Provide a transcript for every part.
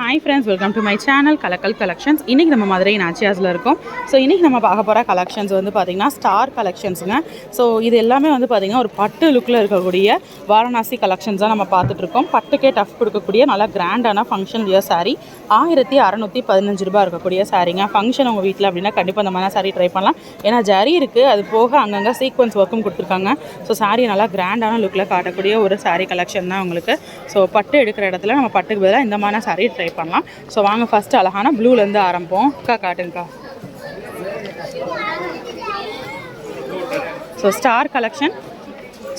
Hi friends welcome to my channel Kalakkal collections இன்றைக்கி நம்ம மதுரை நாச்சியாஸில் இருக்கோம். ஸோ இன்றைக்கி நம்ம பார்க்க போகிற கலெக்ஷன்ஸ் வந்து பார்த்திங்கன்னா ஸ்டார் கலெக்ஷன்ஸுங்க ஸோ இது எல்லாமே வந்து பார்த்திங்கன்னா ஒரு பட்டு லுக்கில் இருக்கக்கூடிய வாரணாசி கலெக்ஷன்ஸ் தான் நம்ம பார்த்துட்ருக்கோம் பட்டுக்கே டஃப் கொடுக்கக்கூடிய நல்லா கிராண்டான ஃபங்க்ஷன் வியர் சாரீ ஆயிரத்தி அறநூற்றி பதினஞ்சு ரூபா இருக்கக்கூடிய சாரீங்க ஃபங்க்ஷன் உங்கள் வீட்டில் அப்படின்னா கண்டிப்பாக இந்த மாதிரி saree ட்ரை பண்ணலாம். ஏன்னா ஜரி இருக்குது அது போக அங்கங்கே சீக்வன்ஸ் ஒர்க்கும் கொடுத்துருக்காங்க. ஸோ saree நல்லா கிராண்டான லுக்கில் காட்டக்கூடிய ஒரு சாரீ கலெக்ஷன் தான் உங்களுக்கு. ஸோ பட்டு எடுக்கிற இடத்துல நம்ம பட்டுக்கு பதிலாக இந்த மாதிரி saree ட்ரை பண்ணலாம். ஸோ வாங்க ஃபஸ்ட்டு அழகான ப்ளூலேருந்து ஆரம்பிப்போம். அக்கா காட்டுங்கக்கா. ஸோ ஸ்டார் கலெக்ஷன்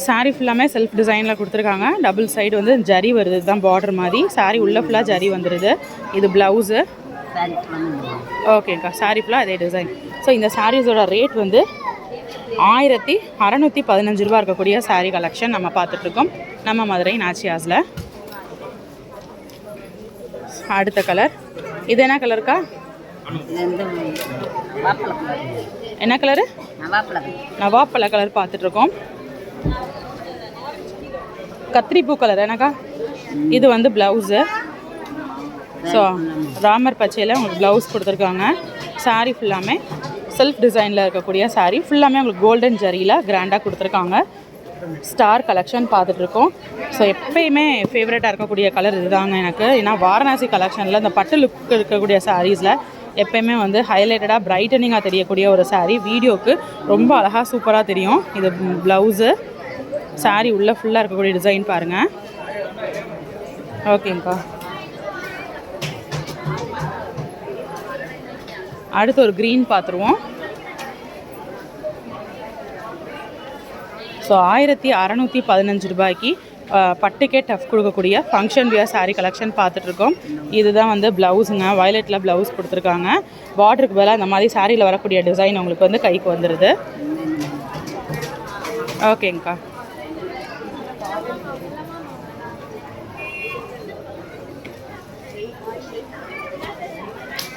சாரீ ஃபுல்லாமே செல்ஃப் டிசைனில் கொடுத்துருக்காங்க. டபுள் சைடு வந்து ஜரி வருது. இதுதான் பார்டர் மாதிரி. சாரீ உள்ளே ஃபுல்லாக ஜரி வந்துடுது இது ப்ளவுஸு ஓகேங்க்கா சாரீ ஃபுல்லாக அதே டிசைன் ஸோ இந்த சாரீஸோட ரேட் வந்து ஆயிரத்தி அறநூற்றி பதினஞ்சு ரூபா இருக்கக்கூடிய சாரீ கலெக்ஷன் நம்ம பார்த்துட்ருக்கோம் நம்ம மதுரை நாச்சியாஸில் அடுத்த கலர் இது என்ன கலருக்கா என்ன கலரு நவாப்பழ கலர் பார்த்துட்ருக்கோம். கத்திரிப்பூ கலர் என்னக்கா? இது வந்து ப்ளவுஸு ஸோ ராமர் பச்சையில் உங்களுக்கு ப்ளவுஸ் கொடுத்துருக்காங்க. சாரீ ஃபுல்லாமே செல்ஃப் டிசைனில் இருக்கக்கூடிய சாரீ ஃபுல்லாமே உங்களுக்கு கோல்டன் ஜரியில் கிராண்டாக கொடுத்துருக்காங்க. ஸ்டார் கலெக்ஷன் பார்த்துட்ருக்கோம். ஸோ எப்பயுமே ஃபேவரட்டாக இருக்கக்கூடிய கலர் இதுதாங்க எனக்கு. ஏன்னா வாரணாசி கலெக்ஷனில் இந்த பட்டு லுக் இருக்கக்கூடிய சாரீஸில் எப்பயுமே வந்து ஹைலைட்டடாக பிரைட்டனிங்காக தெரியக்கூடிய ஒரு சாரீ வீடியோக்கு ரொம்ப அழகாக சூப்பராக தெரியும். இது ப்ளவுஸு சாரீ உள்ளே ஃபுல்லாக இருக்கக்கூடிய டிசைன் பாருங்கள் ஓகேங்க்கா அடுத்து ஒரு க்ரீன் பார்த்துருவோம். ஸோ ஆயிரத்தி அறநூற்றி பதினஞ்சு ரூபாய்க்கு பட்டுக்கே டஃப் கொடுக்கக்கூடிய ஃபங்க்ஷன் வியர் சாரீ கலெக்ஷன் பார்த்துட்ருக்கோம் இதுதான் வந்து ப்ளவுஸுங்க வயலட்டில் ப்ளவுஸ் கொடுத்துருக்காங்க. பார்டருக்கு பதிலாக இந்த மாதிரி சாரியில் வரக்கூடிய டிசைன் உங்களுக்கு வந்து கைக்கு வந்துடுது ஓகேங்க்கா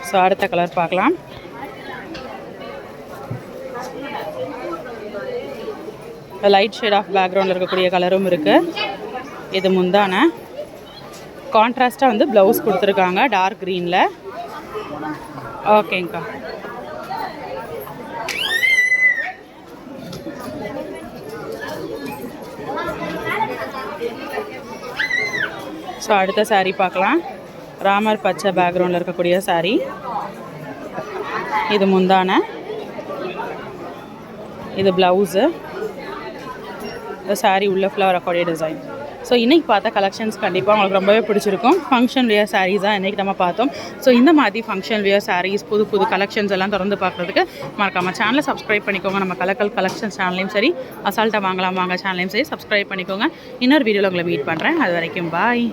ஸோ அடுத்த கலர் பார்க்கலாம். லைட் ஷேட் ஆஃப் பேக்ரவுண்டில் இருக்கக்கூடிய கலரும் இருக்குது இது முந்தான. கான்ட்ராஸ்ட்டாக வந்து ப்ளவுஸ் கொடுத்துருக்காங்க டார்க் க்ரீனில் ஓகேங்க்கா ஸோ அடுத்த சாரீ பார்க்கலாம். ராமர் பச்சை பேக்ரவுண்டில் இருக்கக்கூடிய saree. இது முந்தான. இது ப்ளவுஸு சாரீ உள்ள ஃப்ளவர் வரக்கூடிய டிசைன் ஸோ இன்றைக்கி பார்த்த கலெக்ஷன்ஸ் கண்டிப்பாக உங்களுக்கு ரொம்பவே பிடிச்சிருக்கும். ஃபங்க்ஷன் வியர் சாரீஸ் தான் இன்றைக்கி நம்ம பார்த்தோம். ஸோ இந்த மாதிரி ஃபங்க்ஷன் வியர் சாரீஸ் புது புது கலெக்ஷன்ஸ் எல்லாம் திறந்து பார்க்குறதுக்கு மறக்காமல் சேனலை சப்ஸ்கிரைப் பண்ணிக்கோங்க. நம்ம கலக்கல் கலெக்ஷன்ஸ் சேனல்லையும் சரி அசால்ட்டாக வாங்கலாம் வாங்க சேனலையும் சரி சப்ஸ்கிரைப் பண்ணிக்கோங்க. இன்னொரு வீடியோவில் உங்களை மீட் பண்ணுறேன் அது வரைக்கும் பாய்